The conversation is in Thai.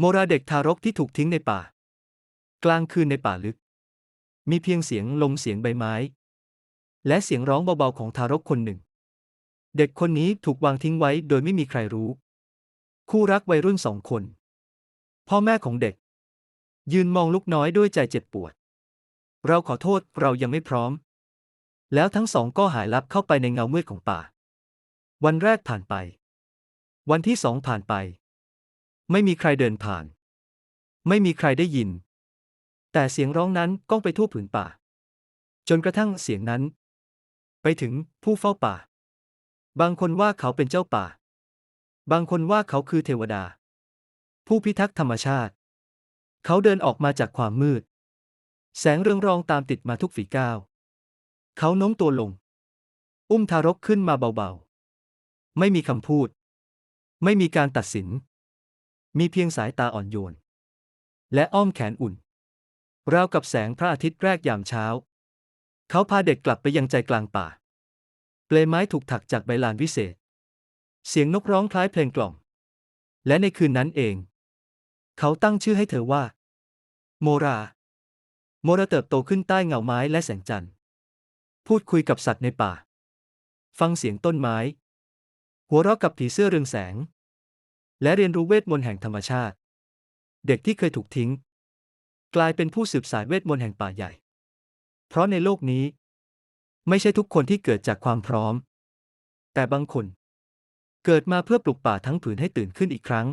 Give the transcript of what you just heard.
โมราเด็กทารกที่ถูกทิ้งในป่า กลางคืนในป่าลึก มีเพียงเสียงลมเสียงใบไม้ และเสียงร้องเบาๆของทารกคนหนึ่ง เด็กคนนี้ถูกวางทิ้งไว้โดยไม่มีใครรู้ คู่รักวัยรุ่นสองคน พ่อแม่ของเด็ก ยืนมองลูกน้อยด้วยใจเจ็บปวด เราขอโทษเรายังไม่พร้อม แล้วทั้งสองก็หายลับเข้าไปในเงามืดของป่า วันแรกผ่านไป วันที่สองผ่านไป ไม่มีใครเดินผ่าน ไม่มีใครได้ยิน แต่เสียงร้องนั้นก้องไปทั่วผืนป่า จนกระทั่งเสียงนั้น ไปถึงผู้เฝ้าป่า บางคนว่าเขาเป็นเจ้าป่า บางคนว่าเขาคือเทวดา ผู้พิทักษ์ธรรมชาติ เขาเดินออกมาจากความมืด แสงเรืองรองตามติดมาทุกฝีก้าว เขาโน้มตัวลง อุ้มทารกขึ้นมาเบาๆ ไม่มีคำพูด ไม่มีการตัดสิน มีเพียงสายตาอ่อนโยน และอ้อมแขนอุ่น ราวกับแสงพระอาทิตย์แรกยามเช้า เขาพาเด็กกลับไปยังใจกลางป่า เปลไม้ถูกถักจากใบลานวิเศษ เสียงนกร้องคล้ายเพลงกล่อม และในคืนนั้นเอง เขาตั้งชื่อให้เธอว่า โมรา โมราเติบโตขึ้นใต้เงาไม้และแสงจันทร์ พูดคุยกับสัตว์ในป่า ฟังเสียงต้นไม้ หัวเราะกับผีเสื้อเรืองแสง และเรียนรู้เวทมนต์แห่งธรรมชาติ เด็กที่เคยถูกทิ้ง กลายเป็นผู้สืบสายเวทมนต์แห่งป่าใหญ่ เพราะในโลกนี้ ไม่ใช่ทุกคนที่เกิดจากความพร้อม แต่บางคน เกิดมาเพื่อปลุกป่าทั้งผืนให้ตื่นขึ้นอีกครั้ง